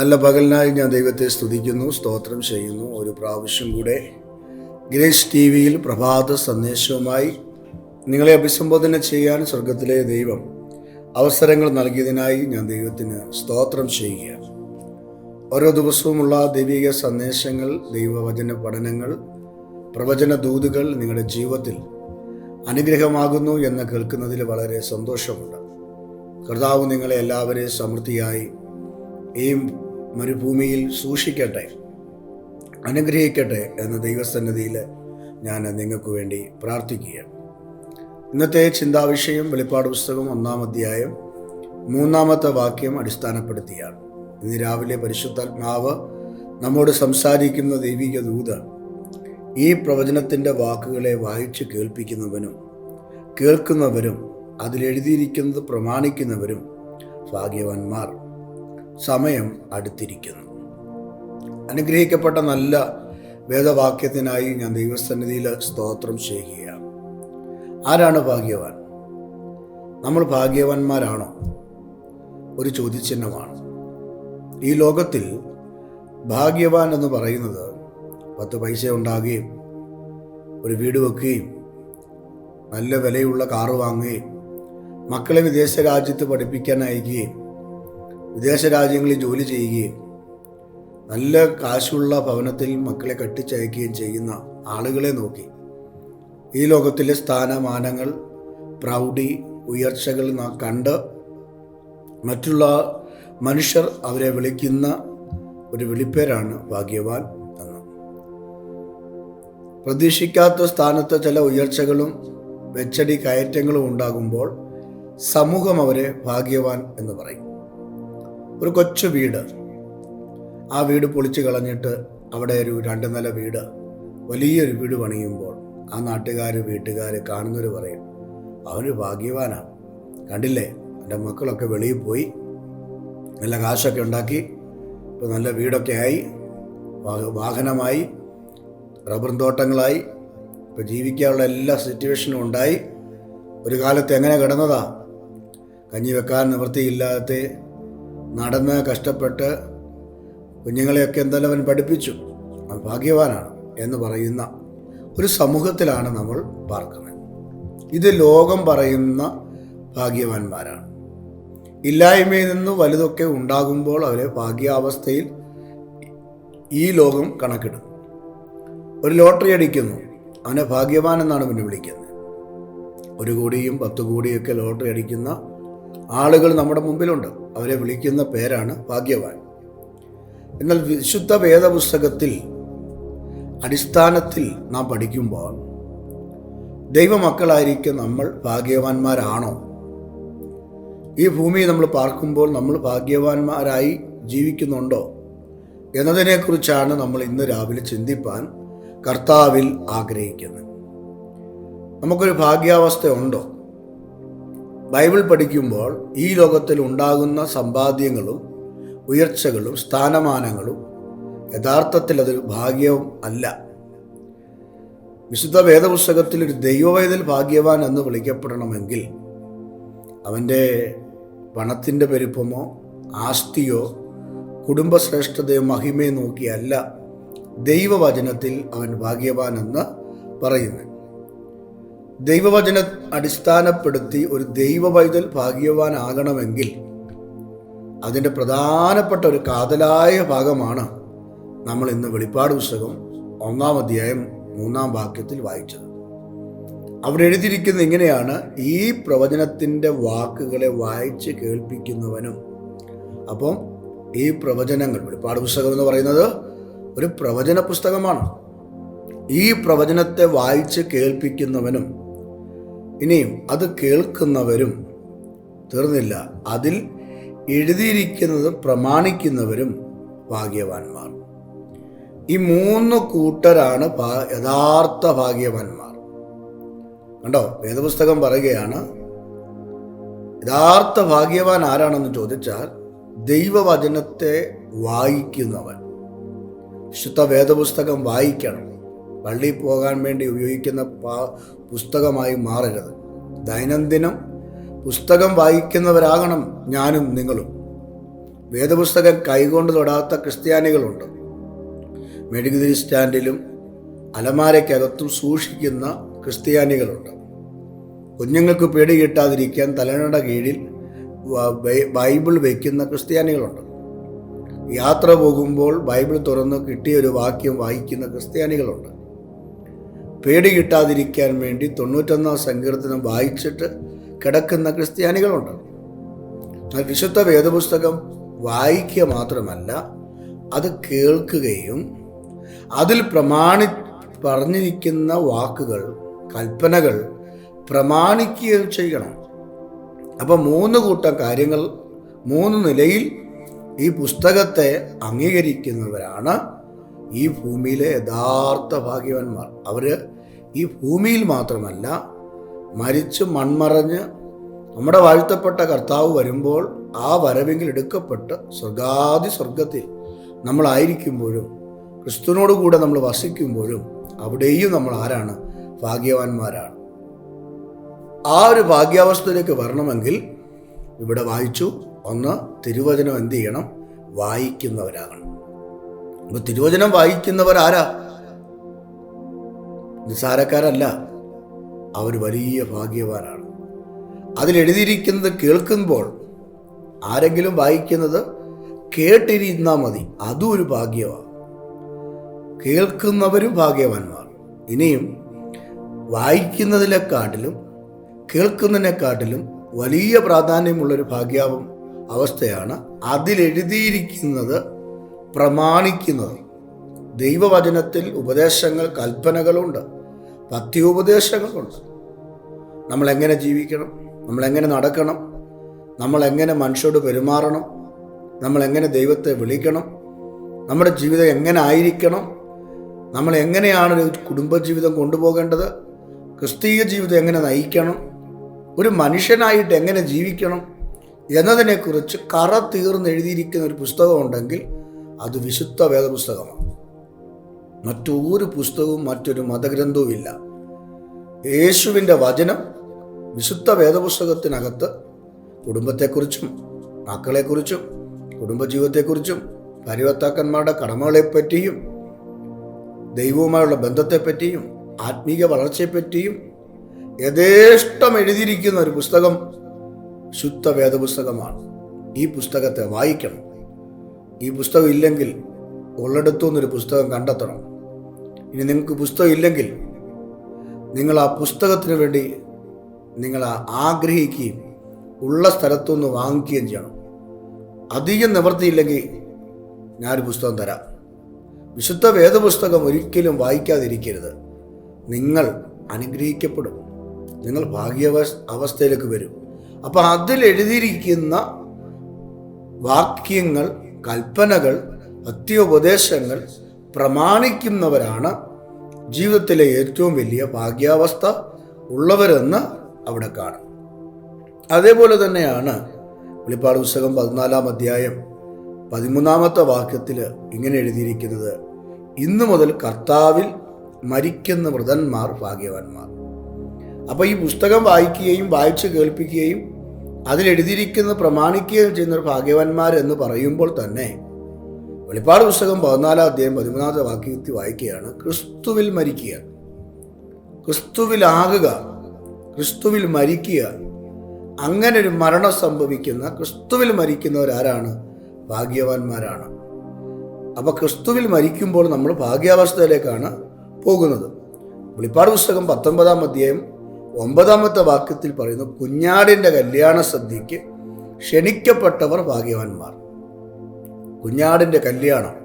നല്ല പകലിനായി ഞാൻ ദൈവത്തെ സ്തുതിക്കുന്നു സ്തോത്രം ചെയ്യുന്നു. ഒരു പ്രാവശ്യം കൂടെ ഗ്രേസ് ടി വിയിൽ പ്രഭാത സന്ദേശവുമായി നിങ്ങളെ അഭിസംബോധന ചെയ്യാൻ സ്വർഗത്തിലെ ദൈവം അവസരങ്ങൾ നൽകിയതിനായി ഞാൻ ദൈവത്തിന് സ്തോത്രം ചെയ്യുകയാണ്. ഓരോ ദിവസവുമുള്ള ദൈവിക സന്ദേശങ്ങൾ ദൈവവചന പഠനങ്ങൾ പ്രവചന ദൂതുകൾ നിങ്ങളുടെ ജീവിതത്തിൽ അനുഗ്രഹമാകുന്നു എന്ന് കേൾക്കുന്നതിൽ വളരെ സന്തോഷമുണ്ട്. കർത്താവ് നിങ്ങളെ എല്ലാവരെയും സമൃദ്ധിയായി ഈ മരുഭൂമിയിൽ സൂക്ഷിക്കട്ടെ അനുഗ്രഹിക്കട്ടെ എന്ന ദൈവസന്നിധിയിൽ ഞാൻ നിങ്ങൾക്ക് വേണ്ടി പ്രാർത്ഥിക്കുകയാണ്. ഇന്നത്തെ ചിന്താവിഷയം വെളിപ്പാട് പുസ്തകം ഒന്നാം അധ്യായം മൂന്നാമത്തെ വാക്യം അടിസ്ഥാനപ്പെടുത്തിയാണ്. ഇന്ന് രാവിലെ പരിശുദ്ധാത്മാവ് നമ്മോട് സംസാരിക്കുന്ന ദൈവിക ദൂത ഈ പ്രവചനത്തിന്റെ വാക്കുകളെ വായിച്ച് കേൾപ്പിക്കുന്നവനും കേൾക്കുന്നവരും അതിലെഴുതിയിരിക്കുന്നത് പ്രമാണിക്കുന്നവരും ഭാഗ്യവാന്മാർ. സമയം അടുത്തിരിക്കുന്നു. അനുഗ്രഹിക്കപ്പെട്ട നല്ല വേദവാക്യത്തിനായി ഞാൻ ദൈവസന്നിധിയിൽ സ്തോത്രം ചെയ്യുകയാണ്. ആരാണ് ഭാഗ്യവാൻ? നമ്മൾ ഭാഗ്യവാന്മാരാണോ? ഒരു ചോദ്യചിഹ്നമാണ്. ഈ ലോകത്തിൽ ഭാഗ്യവാൻ എന്ന് പറയുന്നത് പത്ത് പൈസ ഉണ്ടാകുകയും ഒരു വീട് വെക്കുകയും നല്ല വിലയുള്ള കാറ് വാങ്ങുകയും മക്കളെ വിദേശ രാജ്യത്ത് പഠിപ്പിക്കാൻ അയക്കുകയും വിദേശ രാജ്യങ്ങളിൽ ജോലി ചെയ്യുകയും നല്ല കാശുള്ള ഭവനത്തിൽ മക്കളെ കെട്ടിച്ചയക്കുകയും ചെയ്യുന്ന ആളുകളെ നോക്കി. ഈ ലോകത്തിലെ സ്ഥാനമാനങ്ങൾ പ്രൗഢി ഉയർച്ചകൾ കണ്ട് മറ്റുള്ള മനുഷ്യർ അവരെ വിളിക്കുന്ന ഒരു വിളിപ്പേരാണ് ഭാഗ്യവാൻ എന്ന്. പ്രതീക്ഷിക്കാത്ത സ്ഥാനത്ത് ചില ഉയർച്ചകളും വെച്ചടി കയറ്റങ്ങളും ഉണ്ടാകുമ്പോൾ സമൂഹം അവരെ ഭാഗ്യവാൻ എന്ന് പറയും. ഒരു കൊച്ചു വീട്. ആ വീട് പൊളിച്ചു കളഞ്ഞിട്ട് അവിടെ ഒരു രണ്ട് നില വീട് വലിയൊരു വീട് പണിയുമ്പോൾ ആ നാട്ടുകാർ വീട്ടുകാർ കാണുന്നവർ പറയും അവന് ഭാഗ്യവാനാണ് കണ്ടില്ലേ? എന്റെ മക്കളൊക്കെ വെളിയിൽ പോയി. നല്ല കാശൊക്കെ ഉണ്ടാക്കി. ഇപ്പോൾ നല്ല വീടൊക്കെ ആയി. വാഹനമായി. റബ്ബർ തോട്ടങ്ങളായി. ഇപ്പോൾ ജീവിക്കാനുള്ള എല്ലാ സിറ്റുവേഷനും ഉണ്ടായി. ഒരു കാലത്ത് എങ്ങനെ കിടന്നതാ? കഞ്ഞി വെക്കാൻ നിവൃത്തിയില്ലാത്ത നടന്ന് കഷ്ടപ്പെട്ട് കുഞ്ഞുങ്ങളെയൊക്കെ എന്തായാലും അവൻ പഠിപ്പിച്ചു. അവൻ ഭാഗ്യവാനാണ് എന്ന് പറയുന്ന ഒരു സമൂഹത്തിലാണ് നമ്മൾ പാർക്കുന്നത്. ഇത് ലോകം പറയുന്ന ഭാഗ്യവാന്മാരാണ്. ഇല്ലായ്മയിൽ നിന്ന് വലുതൊക്കെ ഉണ്ടാകുമ്പോൾ അവരെ ഭാഗ്യാവസ്ഥയിൽ ഈ ലോകം കണക്കിടും ഒരു ലോട്ടറി അടിക്കുന്നു. അവനെ ഭാഗ്യവാൻ എന്നാണ് പിന്നെ വിളിക്കുന്നത്. ഒരു കോടിയും പത്ത് കോടിയൊക്കെ ലോട്ടറി അടിക്കുന്ന ആളുകൾ നമ്മുടെ മുമ്പിലുണ്ട്. അവരെ വിളിക്കുന്ന പേരാണ് ഭാഗ്യവാൻ. എന്നാൽ വിശുദ്ധ വേദപുസ്തകത്തിൽ അടിസ്ഥാനത്തിൽ നാം പഠിക്കുമ്പോൾ ദൈവമക്കളായിരിക്കും നമ്മൾ ഭാഗ്യവാന്മാരാണോ? ഈ ഭൂമി നമ്മൾ പാർക്കുമ്പോൾ നമ്മൾ ഭാഗ്യവാന്മാരായി ജീവിക്കുന്നുണ്ടോ? എന്നതിനെക്കുറിച്ചാണ് നമ്മൾ ഇന്ന് രാവിലെ ചിന്തിപ്പാൻ കർത്താവിൽ ആഗ്രഹിക്കുന്നത്. നമുക്കൊരു ഭാഗ്യാവസ്ഥ ഉണ്ടോ? ബൈബിൾ പഠിക്കുമ്പോൾ ഈ ലോകത്തിൽ ഉണ്ടാകുന്ന സമ്പാദ്യങ്ങളും ഉയർച്ചകളും സ്ഥാനമാനങ്ങളും യഥാർത്ഥത്തിൽ അതൊരു ഭാഗ്യവും അല്ല. വിശുദ്ധ വേദപുസ്തകത്തിൽ ഒരു ദൈവവേദൽ ഭാഗ്യവാൻ എന്ന് വിളിക്കപ്പെടണമെങ്കിൽ അവന്റെ പണത്തിന്റെ പെരുപ്പമോ ആസ്തിയോ കുടുംബശ്രേഷ്ഠതയോ മഹിമയോ നോക്കിയല്ല ദൈവവചനത്തിൽ അവൻ ഭാഗ്യവാൻ എന്ന് പറയുന്നത്. ദൈവവചന അടിസ്ഥാനപ്പെടുത്തി ഒരു ദൈവവൈതൽ ഭാഗ്യവാനാകണമെങ്കിൽ അതിന്റെ പ്രധാനപ്പെട്ട ഒരു കാതലായ ഭാഗമാണ് നമ്മൾ ഇന്ന് വെളിപ്പാട് പുസ്തകം ഒന്നാം അധ്യായം മൂന്നാം വാക്യത്തിൽ വായിച്ചത്. അവിടെ എഴുതിയിരിക്കുന്നത് ഇങ്ങനെയാണ് ഈ പ്രവചനത്തിന്റെ വാക്കുകളെ വായിച്ച് കേൾപ്പിക്കുന്നവനും അപ്പം ഈ പ്രവചനങ്ങൾ വെളിപ്പാട് പുസ്തകം എന്ന് പറയുന്നത് ഒരു പ്രവചന പുസ്തകമാണ്. ഈ പ്രവചനത്തെ വായിച്ച് കേൾപ്പിക്കുന്നവനും ഇനിയും അത് കേൾക്കുന്നവരും തീർന്നില്ല. അതിൽ എഴുതിയിരിക്കുന്നത് പ്രമാണിക്കുന്നവരും ഭാഗ്യവാന്മാർ. ഈ മൂന്ന് കൂട്ടരാണ് യഥാർത്ഥ ഭാഗ്യവാന്മാർ. കണ്ടോ? വേദപുസ്തകം പറയുകയാണ് യഥാർത്ഥ ഭാഗ്യവാൻ ആരാണെന്ന് ചോദിച്ചാൽ ദൈവവചനത്തെ വായിക്കുന്നവൻ. വിശുദ്ധ വേദപുസ്തകം വായിക്കണം. പള്ളിയിൽ പോകാൻ വേണ്ടി ഉപയോഗിക്കുന്ന പുസ്തകമായി മാറരുത്. ദൈനംദിനം പുസ്തകം വായിക്കുന്നവരാകണം ഞാനും നിങ്ങളും. വേദപുസ്തകം കൈകൊണ്ട് തൊടാത്ത ക്രിസ്ത്യാനികളുണ്ട്. മെഴുകുതിരി സ്റ്റാൻഡിലും അലമാരയ്ക്കകത്തും സൂക്ഷിക്കുന്ന ക്രിസ്ത്യാനികളുണ്ട്. കുഞ്ഞുങ്ങൾക്ക് പേടി കിട്ടാതിരിക്കാൻ തലയുടെ കീഴിൽ ബൈബിൾ വയ്ക്കുന്ന ക്രിസ്ത്യാനികളുണ്ട്. യാത്ര പോകുമ്പോൾ ബൈബിൾ തുറന്ന് കിട്ടിയ ഒരു വാക്യം വായിക്കുന്ന ക്രിസ്ത്യാനികളുണ്ട്. പേടി കിട്ടാതിരിക്കാൻ വേണ്ടി തൊണ്ണൂറ്റൊന്നാം സങ്കീർത്തനം വായിച്ചിട്ട് കിടക്കുന്ന ക്രിസ്ത്യാനികളുണ്ട്. എന്നാൽ വിശുദ്ധ വേദപുസ്തകം വായിക്കുക മാത്രമല്ല അത് കേൾക്കുകയും അതിൽ പ്രമാണി പറഞ്ഞിരിക്കുന്ന വാക്കുകൾ കൽപ്പനകൾ പ്രമാണിക്കുകയും ചെയ്യണം. അപ്പോൾ മൂന്ന് കൂട്ടം കാര്യങ്ങൾ മൂന്ന് നിലയിൽ ഈ പുസ്തകത്തെ അംഗീകരിക്കുന്നവരാണ് ഈ ഭൂമിയിലെ യഥാർത്ഥ ഭാഗ്യവാന്മാർ. അവർ ഈ ഭൂമിയിൽ മാത്രമല്ല മരിച്ച് മൺമറഞ്ഞ് നമ്മുടെ വാഴ്ത്തപ്പെട്ട കർത്താവ് വരുമ്പോൾ ആ വരവെങ്കിൽ എടുക്കപ്പെട്ട് സ്വർഗാദി സ്വർഗത്തിൽ നമ്മളായിരിക്കുമ്പോഴും ക്രിസ്തുവിനോട് കൂടെ നമ്മൾ വസിക്കുമ്പോഴും അവിടെയും നമ്മൾ ആരാണ്? ഭാഗ്യവാന്മാരാണ്. ആ ഒരു ഭാഗ്യാവസ്ഥയിലേക്ക് വരണമെങ്കിൽ ഇവിടെ വായിച്ചു ഒന്ന് തിരുവചനം എന്ത് ചെയ്യണം? വായിക്കുന്നവരാകണം. അപ്പൊ തിരുവചനം വായിക്കുന്നവർ ആരാ? നിസ്സാരക്കാരല്ല. അവർ വലിയ ഭാഗ്യവാനാണ്. അതിലെഴുതിയിരിക്കുന്നത് കേൾക്കുമ്പോൾ ആരെങ്കിലും വായിക്കുന്നത് കേട്ടിരുന്നാൽ മതി. അതും ഒരു ഭാഗ്യമാണ് കേൾക്കുന്നവരും ഭാഗ്യവാന്മാർ. ഇനിയും വായിക്കുന്നതിനെക്കാട്ടിലും കേൾക്കുന്നതിനെക്കാട്ടിലും വലിയ പ്രാധാന്യമുള്ളൊരു ഭാഗ്യാവം അവസ്ഥയാണ് അതിലെഴുതിയിരിക്കുന്നത് പ്രമാണിക്കുന്നത്. ദൈവവചനത്തിൽ ഉപദേശങ്ങൾ കൽപ്പനകളുണ്ട്. പത്യോപദേശങ്ങളുണ്ട്. നമ്മളെങ്ങനെ ജീവിക്കണം? നമ്മളെങ്ങനെ നടക്കണം? നമ്മളെങ്ങനെ മനുഷ്യരോട് പെരുമാറണം? നമ്മളെങ്ങനെ ദൈവത്തെ വിളിക്കണം? നമ്മുടെ ജീവിതം എങ്ങനെ ആയിരിക്കണം നമ്മൾ എങ്ങനെയാണ് ഒരു കുടുംബജീവിതം കൊണ്ടുപോകേണ്ടത്? ക്രിസ്തീയ ജീവിതം എങ്ങനെ നയിക്കണം? ഒരു മനുഷ്യനായിട്ട് എങ്ങനെ ജീവിക്കണം? എന്നതിനെക്കുറിച്ച് കറ തീർന്ന് എഴുതിയിരിക്കുന്ന ഒരു പുസ്തകമുണ്ടെങ്കിൽ അത് വിശുദ്ധ വേദപുസ്തകമാണ്. മറ്റൊരു പുസ്തകവും മറ്റൊരു മതഗ്രന്ഥവും ഇല്ല. യേശുവിന്റെ വചനം വിശുദ്ധ വേദപുസ്തകത്തിനകത്ത് കുടുംബത്തെക്കുറിച്ചും മക്കളെക്കുറിച്ചും കുടുംബജീവിതത്തെക്കുറിച്ചും പരിവർത്താക്കന്മാരുടെ കടമകളെപ്പറ്റിയും ദൈവവുമായുള്ള ബന്ധത്തെപ്പറ്റിയും ആത്മീയ വളർച്ചയെപ്പറ്റിയും യഥേഷ്ടം എഴുതിയിരിക്കുന്ന ഒരു പുസ്തകം ശുദ്ധ വേദപുസ്തകമാണ്. ഈ പുസ്തകത്തെ വായിക്കണം. ഈ പുസ്തകം ഇല്ലെങ്കിൽ ഉള്ളിടത്തു നിന്നൊരു പുസ്തകം കണ്ടെത്തണം. ഇനി നിങ്ങൾക്ക് പുസ്തകം ഇല്ലെങ്കിൽ നിങ്ങൾ ആ പുസ്തകത്തിന് വേണ്ടി നിങ്ങൾ ആഗ്രഹിക്കുകയും ഉള്ള സ്ഥലത്തു നിന്ന് വാങ്ങിക്കുകയും ചെയ്യണം. അധികം നിവർത്തിയില്ലെങ്കിൽ ഞാനൊരു പുസ്തകം തരാം. വിശുദ്ധ വേദപുസ്തകം ഒരിക്കലും വായിക്കാതിരിക്കരുത്. നിങ്ങൾ അനുഗ്രഹിക്കപ്പെടും. നിങ്ങൾ ഭാഗ്യവ അവസ്ഥയിലേക്ക് വരും. അപ്പം അതിലെഴുതിയിരിക്കുന്ന വാക്യങ്ങൾ കൽപ്പനകൾ അത്യോപദേശങ്ങൾ പ്രമാണിക്കുന്നവരാണ് ജീവിതത്തിലെ ഏറ്റവും വലിയ ഭാഗ്യാവസ്ഥ ഉള്ളവരെന്ന് അവിടെ കാണാം. അതേപോലെ തന്നെയാണ് വെളിപ്പാട് പുസ്തകം പതിനാലാം അധ്യായം പതിമൂന്നാമത്തെ വാക്യത്തിൽ ഇങ്ങനെ എഴുതിയിരിക്കുന്നത് ഇന്നു മുതൽ കർത്താവിൽ മരിക്കുന്ന വൃതന്മാർ ഭാഗ്യവാന്മാർ. അപ്പോൾ ഈ പുസ്തകം വായിക്കുകയും വായിച്ച് കേൾപ്പിക്കുകയും അതിലെഴുതിയിരിക്കുന്നത് പ്രമാണിക്കുകയും ചെയ്യുന്ന ഭാഗ്യവാന്മാർ എന്ന് പറയുമ്പോൾ തന്നെ വെളിപ്പാട് പുസ്തകം പതിനാലാം അധ്യായം പതിമൂന്നാമത്തെ വാക്യത്തിൽ വായിക്കുകയാണ് ക്രിസ്തുവിൽ മരിക്കുക ക്രിസ്തുവിലാകുക ക്രിസ്തുവിൽ മരിക്കുക അങ്ങനെ ഒരു മരണം സംഭവിക്കുന്ന ക്രിസ്തുവിൽ മരിക്കുന്നവരാരാണ് ഭാഗ്യവാന്മാരാണ്. അപ്പോൾ ക്രിസ്തുവിൽ മരിക്കുമ്പോൾ നമ്മൾ ഭാഗ്യാവസ്ഥയിലേക്കാണ് പോകുന്നത്. വെളിപ്പാട് പുസ്തകം പത്തൊമ്പതാം അധ്യായം ഒമ്പതാമത്തെ വാക്യത്തിൽ പറയുന്നു കുഞ്ഞാടിന്റെ കല്യാണ സദ്യക്ക് ക്ഷണിക്കപ്പെട്ടവർ ഭാഗ്യവാന്മാർ. കുഞ്ഞാടിന്റെ കല്യാണം.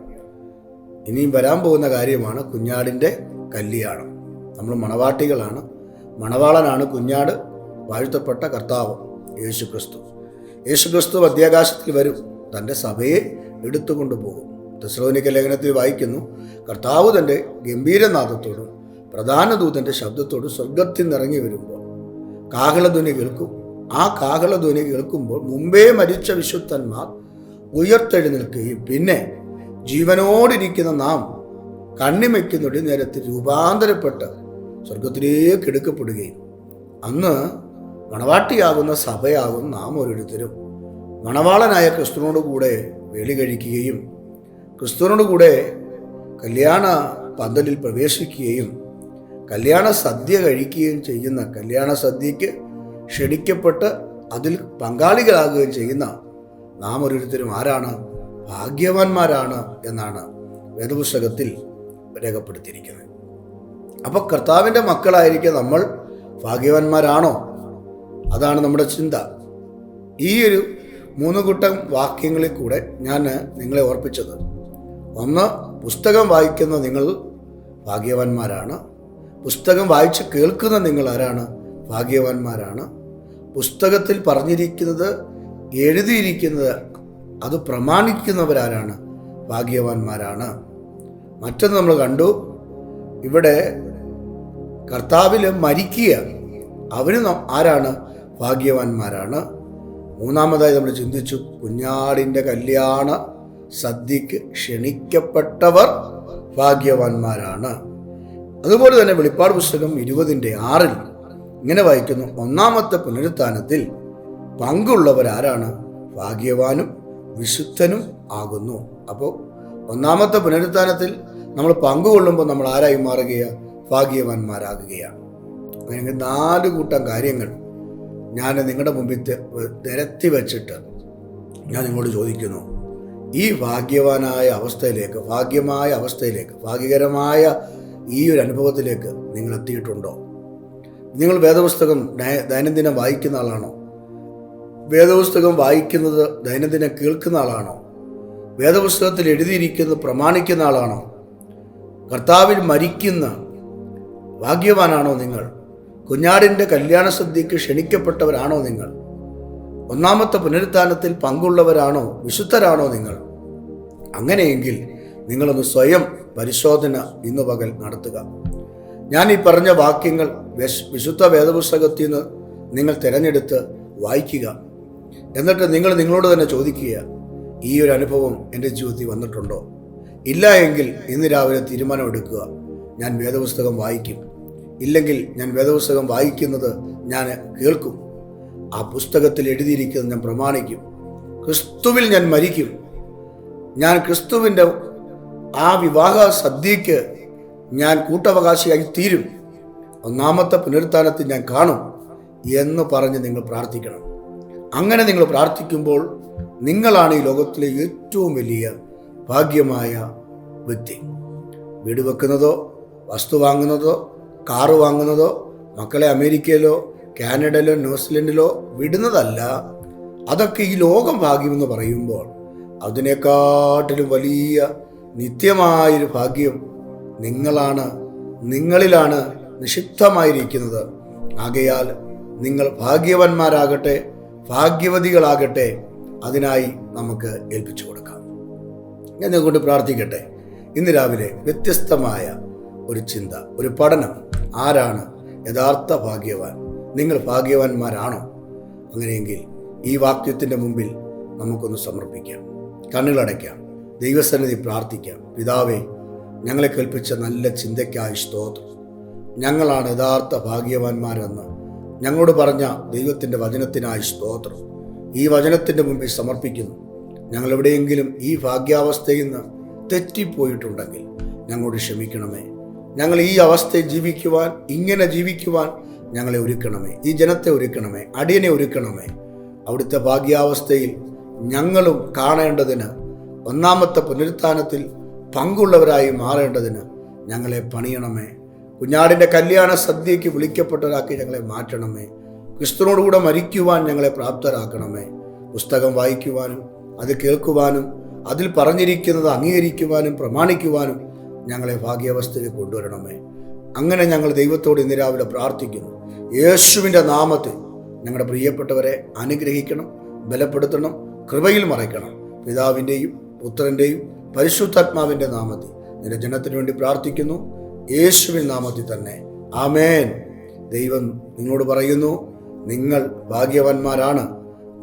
ഇനിയും വരാൻ പോകുന്ന കാര്യമാണ് കുഞ്ഞാടിന്റെ കല്യാണം. നമ്മൾ മണവാട്ടികളാണ്. മണവാളനാണ് കുഞ്ഞാട് വാഴ്ത്തപ്പെട്ട കർത്താവ് യേശു ക്രിസ്തു യേശു ക്രിസ്തു മധ്യാകാശത്തിൽ വരും. തന്റെ സഭയെ എടുത്തുകൊണ്ടു പോകും തെസ്ലോനിക്ക ലേഖനത്തിൽ വായിക്കുന്നു കർത്താവ് തന്റെ ഗംഭീരനാഥത്തോടും പ്രധാന ശബ്ദത്തോട് സ്വർഗത്തിൽ നിറങ്ങി വരുമ്പോൾ കാഹളധ്വനി കേൾക്കും. ആ കാഹളധ്വനി കേൾക്കുമ്പോൾ മുമ്പേ മരിച്ച വിശുദ്ധന്മാർ ഉയർത്തെഴുന്നേൽക്കുകയും പിന്നെ ജീവനോടിരിക്കുന്ന നാം കണ്ണിമയ്ക്കുന്നൊടി നേരത്തിൽ രൂപാന്തരപ്പെട്ട് സ്വർഗത്തിലേക്ക് എടുക്കപ്പെടുകയും അന്ന് മണവാട്ടിയാകുന്ന സഭയാകും നാം ഓരോരുത്തരും മണവാളനായ ക്രിസ്തുവിനോട് കൂടെ വേളി കഴിക്കുകയും ക്രിസ്തുവിനോട് കൂടെ കല്യാണ പന്തലിൽ പ്രവേശിക്കുകയും കല്യാണ സദ്യ കഴിക്കുകയും ചെയ്യുന്ന കല്യാണ സദ്യക്ക് ക്ഷണിക്കപ്പെട്ട് അതിൽ പങ്കാളികളാകുകയും ചെയ്യുന്ന നാം ഓരോരുത്തരും ആരാണ്? ഭാഗ്യവാന്മാരാണ് എന്നാണ് വേദപുസ്തകത്തിൽ രേഖപ്പെടുത്തിയിരിക്കുന്നത്. അപ്പോൾ കർത്താവിന്റെ മക്കളായിരിക്കെ നമ്മൾ ഭാഗ്യവാന്മാരാണോ? അതാണ് നമ്മുടെ ചിന്ത. ഈ ഒരു മൂന്ന് കൂട്ടം വാക്യങ്ങളിൽ കൂടെ ഞാൻ നിങ്ങളെ ഓർപ്പിച്ചത്. ഒന്ന് പുസ്തകം വായിക്കുന്ന നിങ്ങൾ ഭാഗ്യവാന്മാരാണ്. പുസ്തകം വായിച്ച് കേൾക്കുന്ന നിങ്ങൾ ആരാണ്? ഭാഗ്യവാന്മാരാണ്. പുസ്തകത്തിൽ പറഞ്ഞിരിക്കുന്നത് എഴുതിയിരിക്കുന്നത് അത് പ്രമാണിക്കുന്നവരാരാണ്? ഭാഗ്യവാന്മാരാണ്. മറ്റൊന്ന് നമ്മൾ കണ്ടു. ഇവിടെ കർത്താവിൽ മരിക്കുക അവന് ആരാണ്? ഭാഗ്യവാന്മാരാണ്. മൂന്നാമതായി നമ്മൾ ചിന്തിച്ചു കുഞ്ഞാടിന്റെ കല്യാണ സദ്യക്ക് ക്ഷണിക്കപ്പെട്ടവർ ഭാഗ്യവാന്മാരാണ്. അതുപോലെ തന്നെ വെളിപ്പാട് പുസ്തകം ഇരുപതിന്റെ ആറിൽ ഇങ്ങനെ വായിക്കുന്നു. ഒന്നാമത്തെ പുനരുത്ഥാനത്തിൽ പങ്കുള്ളവരാരാണ് ഭാഗ്യവാനും വിശുദ്ധനും ആകുന്നു. അപ്പോൾ ഒന്നാമത്തെ പുനരുത്ഥാനത്തിൽ നമ്മൾ പങ്കുകൊള്ളുമ്പോൾ നമ്മൾ ആരായി മാറുകയാണ് ഭാഗ്യവാന്മാരാകുകയാണ്. അങ്ങനെ നാല് കൂട്ടം കാര്യങ്ങൾ ഞാൻ നിങ്ങളുടെ മുമ്പിൽ നിരത്തി വെച്ചിട്ട് ഞാൻ നിങ്ങളോട് ചോദിക്കുന്നു. ഈ ഭാഗ്യവാനായ അവസ്ഥയിലേക്ക് ഭാഗ്യമായ അവസ്ഥയിലേക്ക് ഭാഗ്യകരമായ ഈ ഒരു അനുഭവത്തിലേക്ക് നിങ്ങൾ എത്തിയിട്ടുണ്ടോ? നിങ്ങൾ വേദപുസ്തകം ദൈനംദിനം വായിക്കുന്ന ആളാണോ? വേദപുസ്തകം വായിക്കുന്നത് ദൈനംദിനം കേൾക്കുന്ന ആളാണോ? വേദപുസ്തകത്തിൽ എഴുതിയിരിക്കുന്നത് പ്രമാണിക്കുന്ന ആളാണോ? കർത്താവിൽ മരിക്കുന്ന ഭാഗ്യവാനാണോ നിങ്ങൾ? കുഞ്ഞാടിന്റെ കല്യാണ സദ്യക്ക് ക്ഷണിക്കപ്പെട്ടവരാണോ നിങ്ങൾ? ഒന്നാമത്തെ പുനരുത്ഥാനത്തിൽ പങ്കുള്ളവരാണോ? വിശുദ്ധരാണോ നിങ്ങൾ? അങ്ങനെയെങ്കിൽ നിങ്ങളൊന്ന് സ്വയം പരിശോധന ഇന്ന് പകൽ നടത്തുക. ഞാൻ ഈ പറഞ്ഞ വാക്യങ്ങൾ വിശ്- വിശുദ്ധ വേദപുസ്തകത്തിൽ നിന്ന് നിങ്ങൾ തിരഞ്ഞെടുത്ത് വായിക്കുക. എന്നിട്ട് നിങ്ങൾ നിങ്ങളോട് തന്നെ ചോദിക്കുക ഈ ഒരു അനുഭവം എന്റെ ജീവിതത്തിൽ വന്നിട്ടുണ്ടോ? ഇല്ല എങ്കിൽ ഇന്ന് രാവിലെ തീരുമാനമെടുക്കുക ഞാൻ വേദപുസ്തകം വായിക്കും. ഇല്ലെങ്കിൽ ഞാൻ വേദപുസ്തകം വായിക്കുന്നത് ഞാൻ കേൾക്കും. ആ പുസ്തകത്തിൽ എഴുതിയിരിക്കുന്നത് ഞാൻ പ്രമാണിക്കും. ക്രിസ്തുവിൽ ഞാൻ മരിക്കും. ഞാൻ ക്രിസ്തുവിന്റെ ആ വിവാഹ സദ്യക്ക് ഞാൻ കൂട്ടവകാശിയായി തീരും. ഒന്നാമത്തെ പുനരുത്ഥാനത്തിൽ ഞാൻ കാണും എന്ന് പറഞ്ഞ് നിങ്ങൾ പ്രാർത്ഥിക്കണം. അങ്ങനെ നിങ്ങൾ പ്രാർത്ഥിക്കുമ്പോൾ നിങ്ങളാണ് ഈ ലോകത്തിലെ ഏറ്റവും വലിയ ഭാഗ്യമായ വ്യക്തി. വീട് വെക്കുന്നതോ വസ്തു വാങ്ങുന്നതോ കാറ് വാങ്ങുന്നതോ മക്കളെ അമേരിക്കയിലോ കാനഡയിലോ ന്യൂസിലൻഡിലോ വിടുന്നതല്ല. അതൊക്കെ ഈ ലോകം ഭാഗ്യമെന്ന് പറയുമ്പോൾ അതിനെക്കാട്ടിലും വലിയ നിത്യമായൊരു ഭാഗ്യം നിങ്ങളാണ് നിങ്ങളിലാണ് നിക്ഷിപ്തമായിരിക്കുന്നത്. ആകയാൽ നിങ്ങൾ ഭാഗ്യവന്മാരാകട്ടെ ഭാഗ്യവതികളാകട്ടെ അതിനായി നമുക്ക് ഏൽപ്പിച്ചു കൊടുക്കാം. ഞാൻ നിങ്ങൾക്കൊണ്ട് പ്രാർത്ഥിക്കട്ടെ. ഇന്ന് രാവിലെ വ്യത്യസ്തമായ ഒരു ചിന്ത ഒരു പഠനം. ആരാണ് യഥാർത്ഥ ഭാഗ്യവാൻ? നിങ്ങൾ ഭാഗ്യവാന്മാരാണോ? അങ്ങനെയെങ്കിൽ ഈ വാക്യത്തിന്റെ മുമ്പിൽ നമുക്കൊന്ന് സമർപ്പിക്കാം. കണ്ണുകളടയ്ക്കാം. ദൈവസന്നിധി പ്രാർത്ഥിക്കാം. പിതാവേ ഞങ്ങളെ കേൾപ്പിച്ച നല്ല ചിന്തയ്ക്കായി സ്തോത്രം. ഞങ്ങളാണ് യഥാർത്ഥ ഭാഗ്യവാന്മാരെന്ന് ഞങ്ങളോട് പറഞ്ഞ ദൈവത്തിന്റെ വചനത്തിനായി സ്തോത്രം. ഈ വചനത്തിന്റെ മുമ്പിൽ സമർപ്പിക്കുന്നു. ഞങ്ങൾ എവിടെയെങ്കിലും ഈ ഭാഗ്യാവസ്ഥയിൽ നിന്ന് തെറ്റിപ്പോയിട്ടുണ്ടെങ്കിൽ ഞങ്ങളോട് ക്ഷമിക്കണമേ. ഞങ്ങൾ ഈ അവസ്ഥയിൽ ജീവിക്കുവാൻ ഇങ്ങനെ ജീവിക്കുവാൻ ഞങ്ങളെ ഒരുക്കണമേ. ഈ ജനത്തെ ഒരുക്കണമേ. അടിയനെ ഒരുക്കണമേ. അവിടുത്തെ ഭാഗ്യാവസ്ഥയിൽ ഞങ്ങളും കാണേണ്ടതിന് ഒന്നാമത്തെ പുനരുത്ഥാനത്തിൽ പങ്കുള്ളവരായി മാറേണ്ടതിന് ഞങ്ങളെ പണിയണമേ. കുഞ്ഞാടിന്റെ കല്യാണ സദ്യയ്ക്ക് വിളിക്കപ്പെട്ടവരാക്കി ഞങ്ങളെ മാറ്റണമേ. ക്രിസ്തുവിനോടുകൂടെ മരിക്കുവാൻ ഞങ്ങളെ പ്രാപ്തരാക്കണമേ. പുസ്തകം വായിക്കുവാനും അത് കേൾക്കുവാനും അതിൽ പറഞ്ഞിരിക്കുന്നത് അംഗീകരിക്കുവാനും പ്രമാണിക്കുവാനും ഞങ്ങളെ ഭാഗ്യാവസ്ഥയിൽ കൊണ്ടുവരണമേ. അങ്ങനെ ഞങ്ങൾ ദൈവത്തോട് ഇന്ന് രാവിലെ പ്രാർത്ഥിക്കുന്നു. യേശുവിന്റെ നാമത്തിൽ ഞങ്ങളുടെ പ്രിയപ്പെട്ടവരെ അനുഗ്രഹിക്കണം ബലപ്പെടുത്തണം കൃപയിൽ മറയ്ക്കണം. പിതാവിന്റെയും പുത്രന്റെയും പരിശുദ്ധാത്മാവിന്റെ നാമത്തിൽ നിന്റെ ജനത്തിനു വേണ്ടി പ്രാർത്ഥിക്കുന്നു. യേശുവിൻ നാമത്തിൽ തന്നെ. ആമേൻ. ദൈവം നിങ്ങളോട് പറയുന്നു നിങ്ങൾ ഭാഗ്യവാന്മാരാണ്.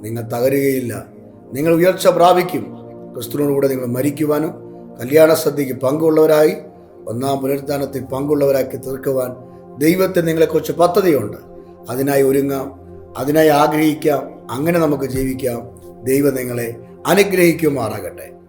നിങ്ങൾ തകരുകയില്ല. നിങ്ങൾ ഉയർച്ച പ്രാപിക്കും. ക്രിസ്തുവിനോടുകൂടെ നിങ്ങൾ മരിക്കുവാനും കല്യാണ സദ്യക്ക് പങ്കുള്ളവരായി ഒന്നാം പുനരുദ്ധാനത്തിൽ പങ്കുള്ളവരാക്കി തീർക്കുവാൻ ദൈവത്തിന് നിങ്ങളെക്കുറിച്ച് പദ്ധതിയുണ്ട്. അതിനായി ഒരുങ്ങാം. അതിനായി ആഗ്രഹിക്കാം. അങ്ങനെ നമുക്ക് ജീവിക്കാം. ദൈവം നിങ്ങളെ അനുഗ്രഹിക്കുമാറാകട്ടെ.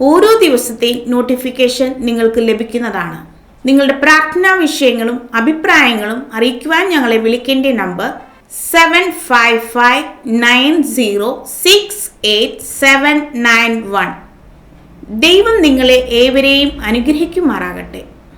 ഓരോ ദിവസത്തെയും നോട്ടിഫിക്കേഷൻ നിങ്ങൾക്ക് ലഭിക്കുന്നതാണ്. നിങ്ങളുടെ പ്രാർത്ഥനാ വിഷയങ്ങളും അഭിപ്രായങ്ങളും അറിയിക്കുവാൻ ഞങ്ങളെ വിളിക്കേണ്ട number seven five five nine zero six eight seven nine one ദൈവം നിങ്ങളെ ഏവരെയും അനുഗ്രഹിക്കുമാറാകട്ടെ.